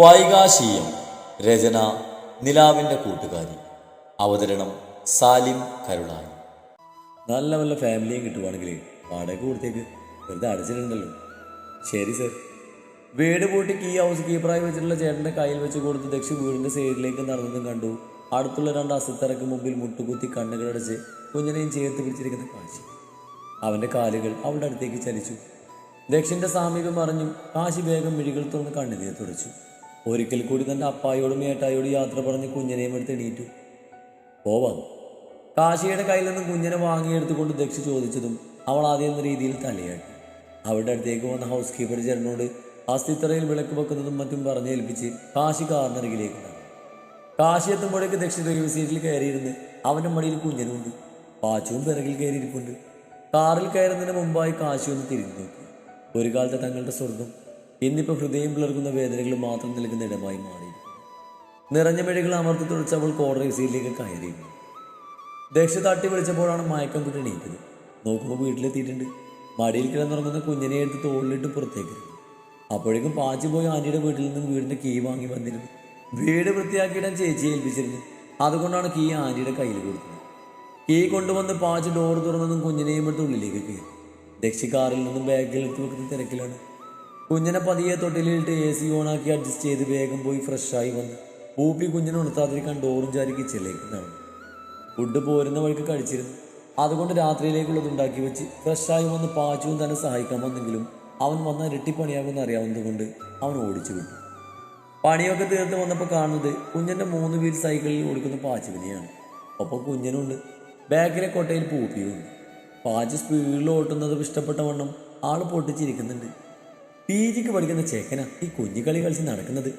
വൈകാശീയം രചന നിലാവിന്റെ കൂട്ടുകാരി. അവതരണം സാലിം കരുളായി. നല്ല നല്ല ഫാമിലിയും കിട്ടുവാണെങ്കിൽ വാടക കൊടുത്തേക്ക്. വെറുതെ അടച്ചിട്ടുണ്ടല്ലോ ശരി സർ. വീട് പൂട്ടി കീ ഹൗസ് കീപ്പറായി വെച്ചിട്ടുള്ള ചേട്ടന്റെ കയ്യിൽ വെച്ച് കൊടുത്ത് ദക്ഷ വീടിന്റെ സൈഡിലേക്ക് നടന്നതും കണ്ടു. അടുത്തുള്ള രണ്ട് അസത്തറയ്ക്ക് മുമ്പിൽ മുട്ടുകുത്തി കണ്ണുകളടച്ച് കുഞ്ഞിനെയും ചേർത്ത് പിടിച്ചിരിക്കുന്ന കാശി. അവന്റെ കാലുകൾ അവളുടെ അടുത്തേക്ക് ചലിച്ചു. ദക്ഷിന്റെ സാമീപ്യം അറിഞ്ഞു കാശി വേഗം മിഴികൾ തുറന്ന് കണ്ണുനീർ തുടച്ചു. ഒരിക്കൽ കൂടി തന്റെ അപ്പായോടും ഏട്ടായോടും യാത്ര പറഞ്ഞ് കുഞ്ഞനെയും എടുത്ത് എണീറ്റു. പോവാം കാശിയുടെ കയ്യിൽ നിന്ന് കുഞ്ഞനെ വാങ്ങിയെടുത്തുകൊണ്ട് ദക്ഷ ചോദിച്ചതും അവൾ ആദ്യം എന്ന രീതിയിൽ തലയാട്ടി. അവരുടെ അടുത്തേക്ക് വന്ന ഹൗസ് കീപ്പർ ചേട്ടനോട് അസ്ഥിത്തറയിൽ വിളക്ക് വെക്കുന്നതും മറ്റും പറഞ്ഞേൽപ്പിച്ച് കാശി കാറിനരികിലേക്ക് നടന്നു. കാശി എത്തുമ്പോഴേക്ക് ദക്ഷ ഡ്രൈവ് സീറ്റിൽ കയറിയിരുന്ന് അവന്റെ മടിയിൽ കുഞ്ഞനുണ്ട് പാച്ചുവും പിറകിൽ കയറിയിരിപ്പുണ്ട്. കാറിൽ കയറുന്നതിന് മുമ്പായി കാശി ഒന്ന് തിരിഞ്ഞു നോക്കി. ഒരു കാലത്തെ തങ്ങളുടെ സ്വർഗം ഇന്നിപ്പോൾ ഹൃദയം പിളർക്കുന്ന വേദനകൾ മാത്രം നൽകുന്ന ഇടമായി മാറി. നിറഞ്ഞ മെഴികൾ അമർത്തി തുറച്ച് അവൾ സീറ്റിലേക്ക് കയറി. ദക്ഷ തട്ടി വിളിച്ചപ്പോഴാണ് മയക്കം കുട്ടി എണീറ്റത്. നോക്കുമ്പോൾ വീട്ടിലെത്തിയിട്ടുണ്ട്. മടിയിൽ കിടന്നുറങ്ങുന്ന കുഞ്ഞിനെ എടുത്ത് തോളിലിട്ട് പുറത്തേക്ക് അപ്പോഴേക്കും പാച്ചു പോയി ആന്റിയുടെ വീട്ടിൽ നിന്നും വീടിന്റെ കീ വാങ്ങി വന്നിരുന്നു. വീട് വൃത്തിയാക്കിയിടാൻ ചേച്ചിയെ ഏൽപ്പിച്ചിരുന്നു. അതുകൊണ്ടാണ് കീ ആന്റിയുടെ കയ്യിൽ കൊടുത്തത്. കീ കൊണ്ടുവന്ന് പാച്ച് ഡോർ തുറന്നതും കുഞ്ഞിനെയും എടുത്ത് ഉള്ളിലേക്ക് കയറി. ദക്ഷി കാറിൽ നിന്നും ബാഗിൽ എടുത്ത് വെക്കുന്ന തിരക്കിലാണ് കുഞ്ഞിനെ പതിയെ തൊട്ടിലിട്ട് എ സി ഓണാക്കി അഡ്ജസ്റ്റ് ചെയ്ത് വേഗം പോയി ഫ്രഷായി വന്ന്. പൂപ്പി കുഞ്ഞിനെ ഉണർത്താതിരിക്കാൻ ഡോറും ചാരി കിച്ചണിലേക്ക് നടന്നു ഫുഡ് പോരുന്ന വഴിക്ക് കഴിച്ചിരുന്നു. അതുകൊണ്ട് രാത്രിയിലേക്കുള്ളത് ഉണ്ടാക്കി വെച്ച് ഫ്രഷായി വന്ന് പാച്ചുവും തന്നെ സഹായിക്കാൻ വന്നെങ്കിലും അവൻ വന്ന ഇരട്ടിപ്പണിയാകുമെന്ന് അറിയാവുന്നതുകൊണ്ട് അവൻ ഓടിച്ചു വിട്ടു. പണിയൊക്കെ തീർത്ത് വന്നപ്പോൾ കാണുന്നത് കുഞ്ഞിന്റെ മൂന്ന് വീൽ സൈക്കിളിൽ ഓടിക്കുന്ന പാച്ചുവിനെയാണ്. ഒപ്പം കുഞ്ഞിനുണ്ട്. ബാക്കിലെ കൊട്ടയിൽ പൂപ്പിയുണ്ട്. പാച്ച് സ്പീഡിൽ ഓട്ടുന്നത് ഇഷ്ടപ്പെട്ട വണ്ണം ആൾ പൊട്ടിച്ചിരിക്കുന്നുണ്ട്. പി ജിക്ക് പഠിക്കുന്ന ചേക്കന ഈ കുഞ്ഞുകളി കളിച്ച് നടക്കുന്നത്.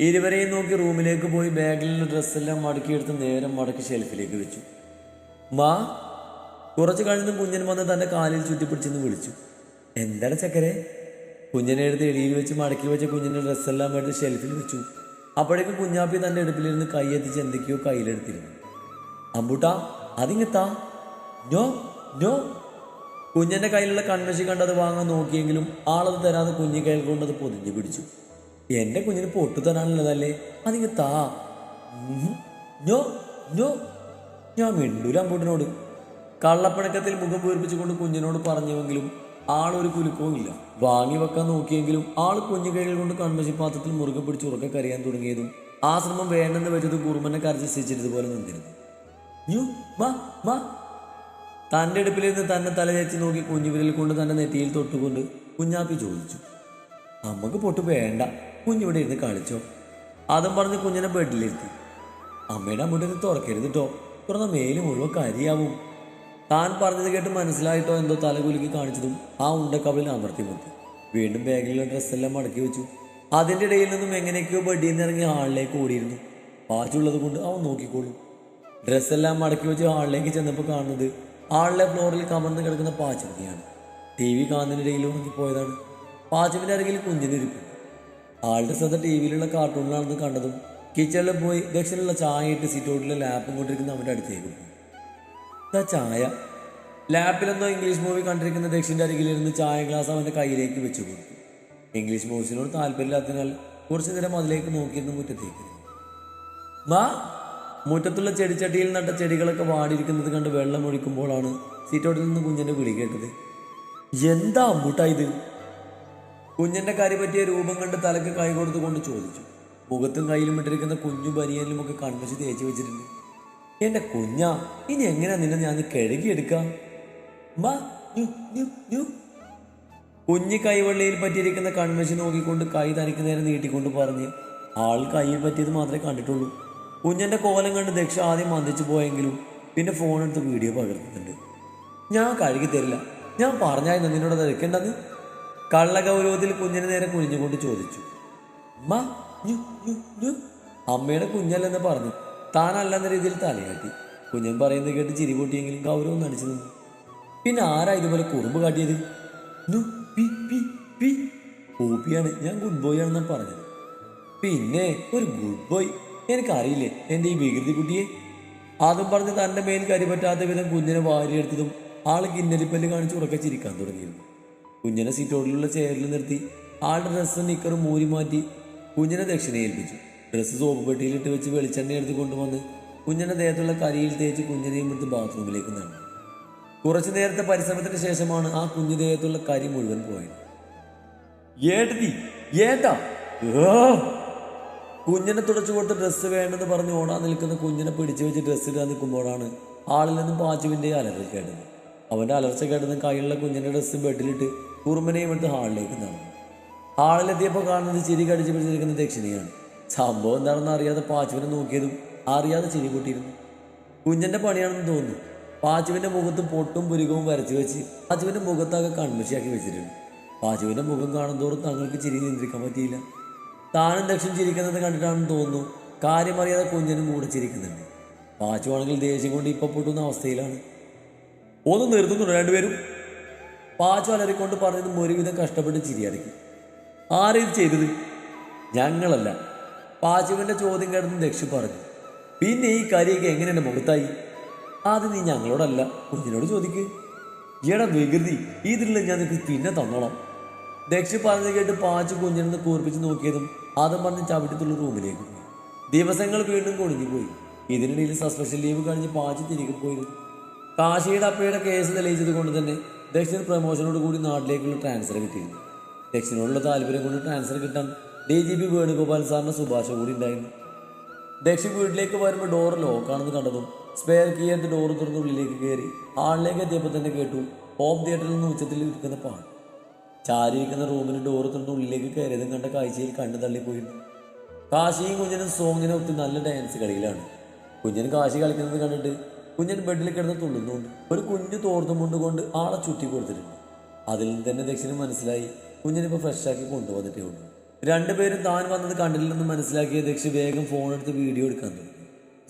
ഇരുവരെയും നോക്കി റൂമിലേക്ക് പോയി ബാഗിലുള്ള ഡ്രസ്സെല്ലാം മടക്കിയെടുത്ത് നേരം മടക്കി ഷെൽഫിലേക്ക് വെച്ചു. മാ കുറച്ച് കഴിഞ്ഞ് കുഞ്ഞൻ വന്ന് തന്റെ കാലിൽ ചുറ്റിപ്പിടിച്ചെന്ന് വിളിച്ചു. എന്താണ് ചക്കരെ? കുഞ്ഞനെ എടുത്ത് എടിയിൽ വെച്ച് മടക്കി വെച്ച കുഞ്ഞിന്റെ ഡ്രസ്സെല്ലാം എടുത്ത് ഷെൽഫിൽ വെച്ചു. അപ്പോഴേക്കും കുഞ്ഞാപ്പി തന്റെ അടുപ്പിലിരുന്ന് കൈയെത്തിച്ച് എന്തൊക്കെയോ കയ്യിലെടുത്തിരുന്നു. അമ്പൂട്ടാ അതിങ്ങെത്താ? നോ നോ കുഞ്ഞന്റെ കയ്യിലുള്ള കൺമശി കണ്ടത് വാങ്ങാൻ നോക്കിയെങ്കിലും ആളത് തരാതെ കുഞ്ഞി കയ്യിൽ അത് പൊതിഞ്ഞു പിടിച്ചു. എന്റെ കുഞ്ഞിന് പൊട്ടു തരാനുള്ളതല്ലേ? അതിങ്ങ് താ. ഞോ ഞോ. ഞാൻ മിണ്ടൂല അമ്പൂട്ടിനോട്. കള്ളപ്പണക്കത്തിൽ മുഖം വീർപ്പിച്ചുകൊണ്ട് കുഞ്ഞിനോട് പറഞ്ഞുവെങ്കിലും ആളൊരു കുലുക്കവും ഇല്ല. വാങ്ങി വെക്കാൻ നോക്കിയെങ്കിലും ആൾ കുഞ്ഞു കൈകൾ കൊണ്ട് കൺവശി പാത്രത്തിൽ മുറുകെ പിടിച്ച് ഉറക്കെ കരയാൻ തുടങ്ങിയതും ആ ശ്രമം വേണ്ടെന്ന് വെച്ചത് കുറുമനെ കരച്ച് ശിച്ചിരുന്നതുപോലെ നിന്നിരുന്നു. മാ മാ തന്റെ അടുപ്പിലിരുന്ന് തന്നെ തലതേച്ച് നോക്കി കുഞ്ഞുവിരൽ കൊണ്ട് തന്നെ നെറ്റിയിൽ തൊട്ടുകൊണ്ട് കുഞ്ഞാപ്പി ചോദിച്ചു അമ്മയ്ക്ക് പൊട്ട് വേണ്ട. കുഞ്ഞിവിടെ ഇരുന്ന് കളിച്ചോ. അതും പറഞ്ഞ് കുഞ്ഞിനെ ബെഡിലിരുത്തി. അമ്മയുടെ അമ്മയുടെ തുറക്കരുത് കേട്ടോ തുറന്ന മേൽ മുഴുവൻ കരിയാവും. താൻ പറഞ്ഞത് കേട്ട് മനസ്സിലായിട്ടോ എന്തോ തലകുലുക്കി കാണിച്ചതും ആ ഉണ്ടക്കവളിൽ അമർത്തി മുത്തി വീണ്ടും ബാഗിലുള്ള ഡ്രസ്സെല്ലാം മടക്കി വെച്ചു. അതിന്റെ ഇടയിൽ നിന്നും എങ്ങനെയൊക്കെയോ ബെഡിൽ നിന്ന് ഇറങ്ങി ഹാളിലേക്ക് ഓടിയിരുന്നു. വാച്ചുള്ളത് കൊണ്ട് അവൻ നോക്കിക്കോളും. ഡ്രസ്സെല്ലാം മടക്കി വെച്ച് ഹാളിലേക്ക് ചെന്നപ്പോൾ കാണുന്നത് ഹാളിലെ ഫ്ലോറിൽ കമർന്ന് കിടക്കുന്ന പാച്ചുവിനെയാണ് ടി വി കാണുന്നതിനിടയിൽ ഉറങ്ങിപ്പോയതാണ് പാച്ചുവിന്റെ അരകിൽ കുഞ്ഞിനിരിപ്പുണ്ട് ആളുടെ ശ്രദ്ധ ടി വിയിലുള്ള കാർട്ടൂണിലാണെന്ന് കണ്ടതും കിച്ചണിൽ പോയി ദക്ഷിണുള്ള ചായ ഇട്ട് സിറ്റൗട്ടിലെ ലാപ്പും കൊണ്ടിരിക്കുന്ന അവന്റെ അടുത്തേക്ക് പോയി. ചായ. ലാപ്പിലെന്തോ ഇംഗ്ലീഷ് മൂവി കണ്ടിരിക്കുന്ന ദക്ഷിന്റെ അരികിലിരുന്ന് ചായ ഗ്ലാസ് അവന്റെ കയ്യിലേക്ക് വെച്ചു കൊടുത്തു. ഇംഗ്ലീഷ് മൂവീസിനോട് താല്പര്യമില്ലാത്തതിനാൽ കുറച്ചു നേരം അതിലേക്ക് നോക്കിയിരുന്നു മുറ്റത്തേക്ക്. മാ മുറ്റത്തുള്ള ചെടിച്ചട്ടിയിൽ നട്ട ചെടികളൊക്കെ വാടിയിരിക്കുന്നത് കണ്ട് വെള്ളം ഒഴിക്കുമ്പോഴാണ് സീറ്റോട്ടിൽ നിന്ന് കുഞ്ഞിന്റെ വിളി കേട്ടത് എന്താ അമ്പൂട്ടാ ഇത്? കുഞ്ഞിന്റെ കരി പറ്റിയ രൂപം കണ്ട് തലക്ക് കൈ കൊടുത്തുകൊണ്ട് ചോദിച്ചു. മുഖത്തും കയ്യിലും ഇട്ടിരിക്കുന്ന കുഞ്ഞു ബനിയനിലും ഒക്കെ കൺവശി തേച്ച് വെച്ചിട്ടുണ്ട്. എന്റെ കുഞ്ഞാ ഇനി എങ്ങനെയാ നിന്നെ ഞാൻ കഴുകിയെടുക്കാം. കുഞ്ഞി കൈവെള്ളയിൽ പറ്റിയിരിക്കുന്ന കൺവശി നോക്കിക്കൊണ്ട് കൈ തനിക്ക് നേരെ നീട്ടിക്കൊണ്ട് പറഞ്ഞ് ആൾ കയ്യിൽ പറ്റിയത് മാത്രമേ കണ്ടിട്ടുള്ളൂ. കുഞ്ഞന്റെ കോലം കണ്ട് ദക്ഷ ആദ്യം മന്ദിച്ചു പോയെങ്കിലും പിന്നെ ഫോൺ എടുത്ത് വീഡിയോ പകർത്തുന്നുണ്ട്. ഞാൻ കഴുകി തരില്ല. ഞാൻ പറഞ്ഞായിരുന്നു നിന്നോട് കള്ള കള്ളഗൗരവത്തിൽ കുഞ്ഞിന് നേരെ കുഞ്ഞുകൊണ്ട് ചോദിച്ചു. അമ്മ ഞു, ഞു, ഞു." അമ്മയുടെ കുഞ്ഞല്ലെന്ന് പറഞ്ഞു. താനല്ലെന്ന രീതിയിൽ തലയാട്ടി. കുഞ്ഞൻ പറയുന്നത് കേട്ട് ചിരി പൊട്ടിയെങ്കിലും ഗൗരവം നടിച്ചു നിന്നു. പിന്നെ ആരാ ഇതുപോലെ കുറുമ്പ് കാട്ടിയത്. പൂപ്പിയാണ് ഞാൻ ഗുഡ് ബോയ് ആണെന്നാണ് പറഞ്ഞത്. പിന്നെ ഒരു ഗുഡ് ബോയ്. എനിക്കറിയില്ലേ എന്റെ ഈ വികൃതി കുട്ടിയെ? അതും പറഞ്ഞ് തന്റെ മേൽ കരിപറ്റാത്ത വിധം കുഞ്ഞിനെ വാരിയെടുത്തതും ആൾ കിന്നലിപ്പല്ല് കാണിച്ച് ഉറക്കെ ചിരിക്കാൻ തുടങ്ങിയിരുന്നു. കുഞ്ഞിനെ സീറ്റോട്ടിലുള്ള ചെയറിൽ നിർത്തി ആളുടെ ഡ്രസ്സും നിക്കറും മൂരി മാറ്റി കുഞ്ഞിനെ ദക്ഷിണ ഏൽപ്പിച്ചു. ഡ്രസ്സ് സോപ്പ് പെട്ടിയിലിട്ട് വെച്ച് വെളിച്ചെണ്ണ എടുത്ത് കൊണ്ടുവന്ന് കുഞ്ഞിനെ ദേഹത്തുള്ള കരിയിൽ തേച്ച് കുഞ്ഞിനെയും എടുത്ത് ബാത്റൂമിലേക്ക് നടന്നു കുറച്ചു നേരത്തെ പരിശ്രമത്തിന് ശേഷമാണ് ആ കുഞ്ഞു ദേഹത്തുള്ള കരി മുഴുവൻ പോയത്. ഏട്ടത്തി ഏട്ടാ! കുഞ്ഞിനെ തുടച്ചു കൊടുത്ത ഡ്രസ്സ് വേണ്ടെന്ന് പറഞ്ഞ് ഓടാൻ നിൽക്കുന്ന കുഞ്ഞിനെ പിടിച്ചു വെച്ച് ഡ്രസ്സ് ഇടാൻ നിൽക്കുമ്പോഴാണ് ആളിൽ നിന്നും പാച്ചുവിന്റെ അലർച്ച കേട്ടത്. അവന്റെ അലർച്ച കേട്ടത് കയ്യിലുള്ള കുഞ്ഞിന്റെ ഡ്രസ്സ് ബെഡിലിട്ട് കുറുമനെയും എടുത്ത് ഹാളിലേക്ക് നടന്നു. ഹാളിലെത്തിയപ്പോൾ കാണുന്നത് ചിരി കടിച്ചു പിടിച്ചിരിക്കുന്ന ദക്ഷിണയാണ്. സംഭവം എന്താണെന്ന് അറിയാതെ പാച്ചുവിനെ നോക്കിയതും അറിയാതെ ചിരി കൂട്ടിയിരുന്നു. കുഞ്ഞിന്റെ പണിയാണെന്ന് തോന്നുന്നു. പാച്ചുവിന്റെ മുഖത്ത് പൊട്ടും പുരുകവും വരച്ചു വെച്ച് പാച്ചുവിന്റെ മുഖത്തൊക്കെ കൺമശിയാക്കി വെച്ചിട്ടുണ്ട് പാച്ചുവിന്റെ മുഖം കാണുന്നതോറും തങ്ങൾക്ക് ചിരി നിയന്ത്രിക്കാൻ പറ്റിയില്ല. താനും ദക്ഷൻ ചിരിക്കുന്നത് കണ്ടിട്ടാണെന്ന് തോന്നുന്നു. കാര്യമറിയാതെ കുഞ്ഞനും കൂടെ ചിരിക്കുന്നുണ്ട്. പാച്ചുവാണെങ്കിൽ ദേഷ്യം കൊണ്ട് ഇപ്പൊ പൊട്ടുന്ന അവസ്ഥയിലാണ്. ഒന്ന് നിർത്തുന്നുണ്ട് രണ്ടുപേരും? പാച്ചു അലറിക്കൊണ്ട് പറഞ്ഞത് ഒരുവിധം കഷ്ടപ്പെട്ട് ചിരിയടക്കി ആരും ഇത് ചെയ്തത്? ഞങ്ങളല്ല. പാച്ചുവിന്റെ ചോദ്യം കേട്ടെന്ന് ദക്ഷി പറഞ്ഞു. പിന്നെ ഈ കരിയൊക്കെ എങ്ങനെ എന്റെ മുഖത്തായി? അത് നീ ഞങ്ങളോടല്ല കുഞ്ഞിനോട് ചോദിക്ക്. എടാ വികൃതി ഇതിലുള്ള ഞാൻ നിനക്ക് പിന്നെ തന്നോളാം. ദക്ഷി പറഞ്ഞു കേട്ട് പാച്ചു കുഞ്ഞിനെ കൂർപ്പിച്ച് നോക്കിയതും ആദം പറഞ്ഞ് ചവിട്ടിത്തുള്ള റൂമിലേക്ക്. ദിവസങ്ങൾ വീണ്ടും കൊടുങ്ങിപ്പോയി. പോയി ഇതിനിടയിൽ സസ്പെഷ്യൽ ലീവ് കഴിഞ്ഞ് പാച്ചു തിരികെ പോയിരുന്നു കാശിയുടെ അപ്പയുടെ കേസ് തെളിയിച്ചത് കൊണ്ട് തന്നെ ദക്ഷിണ പ്രമോഷനോട് കൂടി നാട്ടിലേക്കുള്ള ട്രാൻസ്ഫർ കിട്ടിയിരുന്നു ദക്ഷിണോടുള്ള താല്പര്യം കൊണ്ട് ട്രാൻസ്ഫർ കിട്ടാൻ ഡി ജി പി വേണുഗോപാൽ സാറിന് ശുപാർശ കൂടി ഉണ്ടായിരുന്നു ദക്ഷിൺ വീട്ടിലേക്ക് വരുമ്പോൾ ഡോർ ലോക്കാണെന്ന് കണ്ടതും സ്പെയർ കീ എടുത്ത് ഡോർ തുറന്ന് ഉള്ളിലേക്ക് കയറി ഹാളിലേക്ക് എത്തിയപ്പോൾ തന്നെ കേട്ടു ഹോം തിയേറ്ററിൽ നിന്ന് ഉച്ചത്തിൽ ഇരിക്കുന്ന പാട്ട് ചാരിയിരിക്കുന്ന റൂമിന് ഡോർ തുറന്ന് ഉള്ളിലേക്ക് കയറിയതും കണ്ട കാഴ്ചയിൽ കണ്ണു തള്ളിപ്പോയിരുന്നു കാശിയും കുഞ്ഞനും സോങ്ങിനെ ഒത്തി നല്ല ഡാൻസ് കളിയിലാണ്. കുഞ്ഞൻ കാശി കളിക്കുന്നത് കണ്ടിട്ട് കുഞ്ഞൻ ബെഡിൽ കിടന്ന് തുള്ളുന്നുണ്ട്. ഒരു കുഞ്ഞു തോർത്തും കൊണ്ട് ആളെ ചുറ്റി കൊടുത്തിട്ടുണ്ട്. അതിൽ നിന്ന് തന്നെ ദക്ഷിണ മനസ്സിലായി കുഞ്ഞിനിപ്പോൾ ഫ്രഷാക്കി കൊണ്ടുവന്നിട്ടേ ഉള്ളൂ. രണ്ടുപേരും താൻ വന്നത് കണ്ടില്ലെന്ന് മനസ്സിലാക്കിയ ദക്ഷ വേഗം ഫോൺ എടുത്ത് വീഡിയോ എടുക്കാൻ തുടങ്ങി.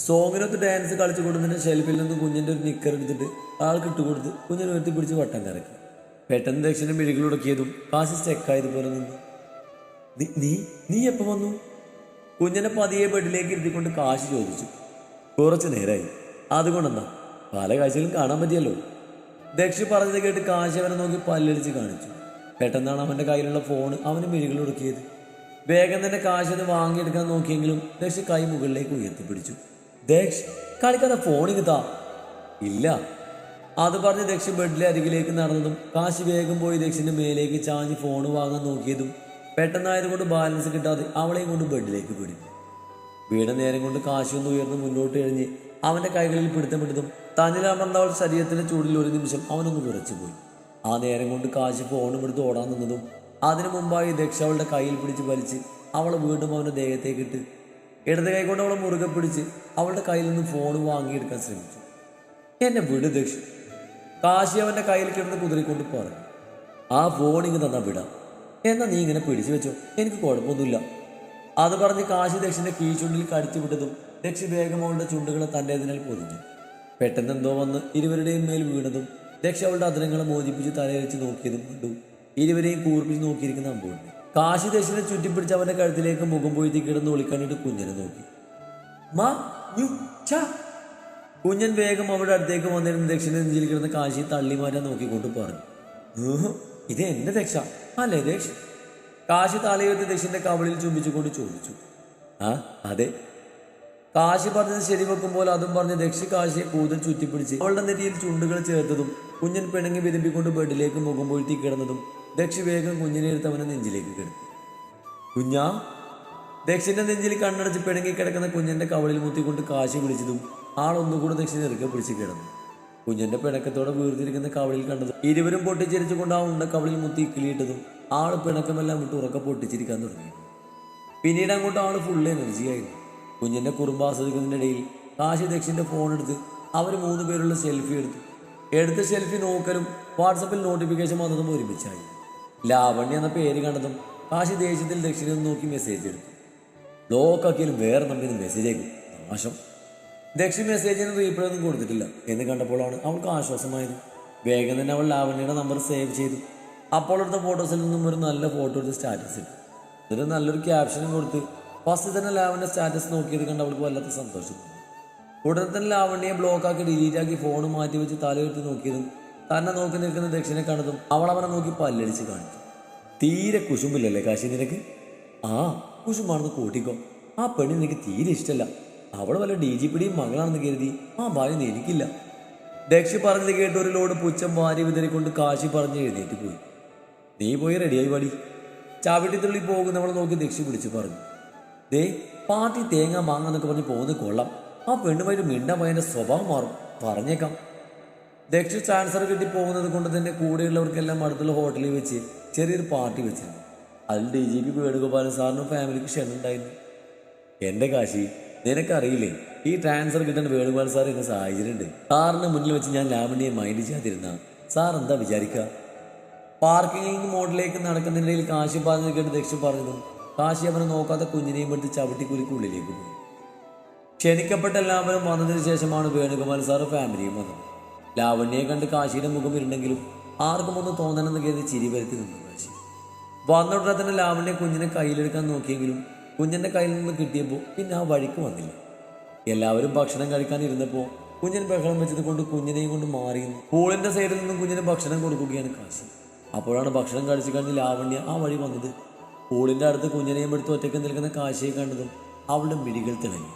സോങ്ങിനൊത്ത് ഡാൻസ് കളിച്ചു കൊടുത്തതിന്റെ ഷെൽഫിൽ നിന്ന് കുഞ്ഞിന്റെ ഒരു നിക്കർ എടുത്തിട്ട് ആൾക്ക് ഇട്ടുകൊടുത്ത് കുഞ്ഞിനെ ഉയർത്തി പിടിച്ച് വട്ടം കറക്കി. പെട്ടെന്ന് ദക്ഷിണ മിഴികളുടക്കിയതും കാശി സ്റ്റെക്കായതുപോലെ നിന്നു. "നീ- നീ എപ്പ വന്നു? കുഞ്ഞനെ പതിയെ ബെഡിലേക്ക് ഇരുത്തിക്കൊണ്ട് കാശി ചോദിച്ചു. കുറച്ച് നേരായി. അതുകൊണ്ടെന്താ? പല കാഴ്ചകളും കാണാൻ പറ്റിയല്ലോ. ദക്ഷി പറഞ്ഞത് കേട്ട് കാശി അവനെ നോക്കി പല്ലടിച്ച് കാണിച്ചു. പെട്ടെന്നാണ് അവന്റെ കയ്യിലുള്ള ഫോൺ അവന് മിഴികളുടക്കിയത് വേഗം തന്നെ കാശ് അത് വാങ്ങിയെടുക്കാൻ നോക്കിയെങ്കിലും ദക്ഷി കൈ മുകളിലേക്ക് ഉയർത്തിപ്പിടിച്ചു. ദക്ഷ് കളിക്കാതെ ഫോൺ താ. ഇല്ല അത് പറഞ്ഞ് ദക്ഷൻ ബെഡിലെ അരികിലേക്ക് നടന്നതും കാശി വേഗം പോയി ദക്ഷിന്റെ മേലേക്ക് ചാഞ്ഞ് ഫോൺ വാങ്ങാൻ നോക്കിയതും പെട്ടെന്നായതുകൊണ്ട് ബാലൻസ് കിട്ടാതെ അവളെയും കൊണ്ട് ബെഡിലേക്ക് പിടി വീണ നേരം കൊണ്ട് കാശി ഒന്ന് ഉയർന്ന് മുന്നോട്ട് എഴിഞ്ഞ് അവന്റെ കൈകളിൽ പിടുത്തം തന്നിലമർന്ന അവൾ ശരീരത്തിന്റെ ചൂടിൽ ഒരു നിമിഷം അവനൊന്ന് വിറച്ചുപോയി ആ നേരം കൊണ്ട് കാശി ഫോണും എടുത്ത് ഓടാൻ നിന്നതും അതിനു മുമ്പായി ദക്ഷ അവളുടെ കയ്യിൽ പിടിച്ച് വലിച്ച് അവളെ വീണ്ടും അവന്റെ ദേഹത്തേക്ക് ഇട്ട് ഇടത് കൈ കൊണ്ട് അവളെ മുറുകെ പിടിച്ച് അവളുടെ കയ്യിൽ നിന്ന് ഫോൺ വാങ്ങിയെടുക്കാൻ ശ്രമിച്ചു. എന്നെ വിട് ദക്ഷ. കാശി അവന്റെ കയ്യിൽ കിടന്ന് കുതിരിക്കൊണ്ട് പറഞ്ഞു ആ ഫോണിങ് തന്നാൽ വിടാം. എന്നാ നീ ഇങ്ങനെ പിടിച്ചു വെച്ചോ? എനിക്ക് കുഴപ്പമൊന്നുമില്ല. അത് പറഞ്ഞ് കാശി ദക്ഷിന്റെ കീഴ്ചുണ്ടിൽ കടിച്ചു വിട്ടതും ദക്ഷി വേഗം അവളുടെ ചുണ്ടുകളെ തന്റെതിനാൽ പൊതിഞ്ഞു. പെട്ടെന്ന് എന്തോ വന്ന് ഇരുവരുടെയും മേൽ വീണതും ദക്ഷ അവളുടെ അതിരങ്ങളെ മോചിപ്പിച്ച് തലയിച്ച് നോക്കിയതും കണ്ടു. ഇരുവരെയും കൂർപ്പിച്ച് നോക്കിയിരിക്കുന്ന അമ്പുണ്ട്. കാശി ദക്ഷിനെ ചുറ്റിപ്പിടിച്ച് അവന്റെ കഴുത്തിലേക്ക് മുഖം പൊഴുത്തി കിടന്ന് ഒളിക്കണ്ടിട്ട് കുഞ്ഞിനെ നോക്കി. മാ കുഞ്ഞൻ വേഗം അവിടെ അടുത്തേക്ക് വന്നിരുന്ന ദക്ഷിണേന്ത്യയിൽ കിടന്ന കാശി തള്ളിമാരെ നോക്കിക്കൊണ്ട് പറഞ്ഞു. "ഊഹ്, ഇത് എന്റെ ദക്ഷ അല്ലേ ദക്ഷ കാശി തലയുയർത്തി ദക്ഷിന്റെ കവളിൽ ചുംബിച്ചുകൊണ്ട് ചോദിച്ചു. ആ അതെ. കാശി പറഞ്ഞത് ശരി വെക്കുമ്പോൾ അതും പറഞ്ഞ് ദക്ഷി കാശിയെ കൂടുതൽ ചുറ്റിപ്പിടിച്ച് അവളുടെ നെറ്റിയിൽ ചുണ്ടുകൾ ചേർത്തതും കുഞ്ഞൻ പിണങ്ങി വിതമ്പിക്കൊണ്ട് ബെഡിലേക്ക് മുഖം പൊഴുത്തി കിടന്നതും ദക്ഷി വേഗം കുഞ്ഞിനെ എടുത്ത് അവനെ നെഞ്ചിലേക്ക് കിടത്തി. കുഞ്ഞാ. ദക്ഷിന്റെ നെഞ്ചിൽ കണ്ണടച്ച് പിണങ്ങി കിടക്കുന്ന കുഞ്ഞന്റെ കവളിൽ മുത്തിക്കൊണ്ട് കാശി വിളിച്ചതും ആളൊന്നുകൂടെ ദക്ഷിണ പിടിച്ചു കിടന്നു. കുഞ്ഞിന്റെ പിണക്കത്തോടെ വീർത്തിരിക്കുന്ന കവളിൽ കണ്ടത് ഇരുവരും പൊട്ടിച്ചിരിച്ചുകൊണ്ട് ആ ഉണ്ട കവളിൽ മുത്തി കിളിയിട്ടതും ആൾ പിണക്കമെല്ലാം വിട്ട് ഉറക്കെ പൊട്ടിച്ചിരിക്കാൻ തുടങ്ങി. പിന്നീട് അങ്ങോട്ട് ആൾ ഫുൾ എനർജി ആയിരുന്നു. കുഞ്ഞിന്റെ കുറുമ്പ് ആസ്വദിക്കുന്നതിനിടയിൽ കാശി ദക്ഷിന്റെ ഫോൺ എടുത്ത് അവർ മൂന്ന് പേരുള്ള സെൽഫി എടുത്തു. എടുത്ത സെൽഫി നോക്കലും വാട്സപ്പിൽ നോട്ടിഫിക്കേഷൻ വന്നതും ഒരുമിച്ചായി. ലാവണ്യ എന്ന പേര് കണ്ടതും കാശി ദേഷ്യത്തിൽ ദക്ഷിണ നോക്കി മെസ്സേജ് എടുത്തു. ബ്ലോക്കാക്കിയാലും വേറെ നമ്പറിൽ മെസ്സേജ് അയക്കും. നാശം. ദക്ഷി മെസ്സേജിന് റീപ്ലൈ ഒന്നും കൊടുത്തിട്ടില്ല. എന്ന് കണ്ടപ്പോഴാണ് അവൾക്ക് ആശ്വാസമായത്. വേഗം തന്നെ അവൾ ലാവണ്യയുടെ നമ്പർ സേവ് ചെയ്തു. അപ്പോൾ എടുത്ത ഫോട്ടോസിൽ നിന്നും ഒരു നല്ല ഫോട്ടോ എടുത്ത് സ്റ്റാറ്റസ് ഇട്ടു. എന്നിട്ട് നല്ലൊരു ക്യാപ്ഷനും കൊടുത്ത് ഫസ്റ്റ് തന്നെ ലാവണ്യ സ്റ്റാറ്റസ് നോക്കിയത് കണ്ട് അവൾക്ക് വല്ലാത്ത സന്തോഷം. ഉടനെ തന്നെ ലാവണ്യെ ബ്ലോക്കാക്കി ഡിലീറ്റ് ആക്കി ഫോൺ മാറ്റി വെച്ച് തലയുയർത്തി നോക്കിയതും തന്നെ നോക്കി നിൽക്കുന്ന ദക്ഷിണെ കണ്ടതും അവൾ അവനെ നോക്കി പല്ലടിച്ച് കാണിച്ചു. തീരെ കുശുമ്പില്ലല്ലേ കാശി നിനക്ക്? ആ കുശുമാണെന്ന് കൂട്ടിക്കോ. ആ പെണ്ണിന് എനിക്ക് തീരെ ഇഷ്ടമല്ല അവൾ വല്ല ഡി ജി പിടിയും മകളാണെന്ന് കരുതി ആ ഭാര്യ എനിക്കില്ല ദക്ഷി പറഞ്ഞത് കേട്ട് ഒരു ലോഡ് പുച്ഛം ഭാര്യ വിതറിക്കൊണ്ട് കാശി പറഞ്ഞ് എഴുന്നേറ്റ് പോയി. നീ പോയി റെഡിയായി പാടി ചവിട്ടിത്തുള്ളി പോകുന്നവളെ നോക്കി ദക്ഷി പിടിച്ചു പറഞ്ഞു. ദേ പാർട്ടി തേങ്ങ മാങ്ങ എന്നൊക്കെ പറഞ്ഞ് പോകുന്നത് കൊള്ളാം. ആ പെണ്ണുമായിട്ട് മിണ്ടാൻ പോയതിന്റെ സ്വഭാവം മാറും. പറഞ്ഞേക്കാം. ദക്ഷ ചാൻസർ കിട്ടി പോകുന്നത് കൊണ്ട് തന്നെ കൂടെയുള്ളവർക്കെല്ലാം അടുത്തുള്ള ഹോട്ടലിൽ വെച്ച് ചെറിയൊരു പാർട്ടി വെച്ചിരുന്നു. അതിൽ ഡി ജി പി വേണുഗോപാലൻ സാറിനും ഫാമിലിക്ക് ക്ഷണുണ്ടായിരുന്നു എന്റെ കാശി നിനക്കറിയില്ലേ ഈ ട്രാൻസ്ഫർ കിട്ടാൻ വേണുഗോപാൽ സാർ എന്ന സാഹചര്യമുണ്ട് സാറിന് മുന്നിൽ വെച്ച് ഞാൻ ലാവണ്യെ മൈൻഡ് ചെയ്യാതിരുന്ന. സാർ എന്താ വിചാരിക്കുക പാർക്കിംഗ് മോഡിലേക്ക് നടക്കുന്നതിനിടയിൽ കാശി പറഞ്ഞു കേട്ട് ദക്ഷ പറഞ്ഞു കാശി അവനെ നോക്കാത്ത കുഞ്ഞിനെയും എടുത്ത് ചവിട്ടിക്കുലിക്കുള്ളിലേക്ക് പോയി. ക്ഷണിക്കപ്പെട്ട എല്ലാവരും വന്നതിന് ശേഷമാണ് വേണുഗോപാൽ സാറ് ഫാമിലിയും വന്നത്. ലാവണ്യെ കണ്ട് കാശിയുടെ മുഖം ഇരുണ്ടെങ്കിലും ആർക്കും ഒന്ന് തോന്നണമെന്ന് കരുതി ചിരി വരുത്തി നിന്നു കാശി. വന്ന ഉടനെ തന്നെ ലാവണ്യ കുഞ്ഞിനെ കയ്യിലെടുക്കാൻ നോക്കിയെങ്കിലും കുഞ്ഞിന്റെ കയ്യിൽ നിന്ന് കിട്ടിയപ്പോൾ പിന്നെ ആ വഴിക്ക് വന്നില്ല. എല്ലാവരും ഭക്ഷണം കഴിക്കാൻ ഇരുന്നപ്പോൾ കുഞ്ഞൻ ബഹളം വെച്ചത് കൊണ്ട് കുഞ്ഞിനെയും കൊണ്ട് മാറി പൂളിന്റെ സൈഡിൽ നിന്നും കുഞ്ഞിന് ഭക്ഷണം കൊടുക്കുകയാണ് കാശി. അപ്പോഴാണ് ഭക്ഷണം കഴിച്ചു കഴിഞ്ഞ് ലാവണ്യ ആ വഴി വന്നത്. പൂളിന്റെ അടുത്ത് കുഞ്ഞിനെയും എടുത്ത് ഒറ്റയ്ക്ക് നിൽക്കുന്ന കാശിയെ കണ്ടതും അവളുടെ മിഴികൾ തിളങ്ങി.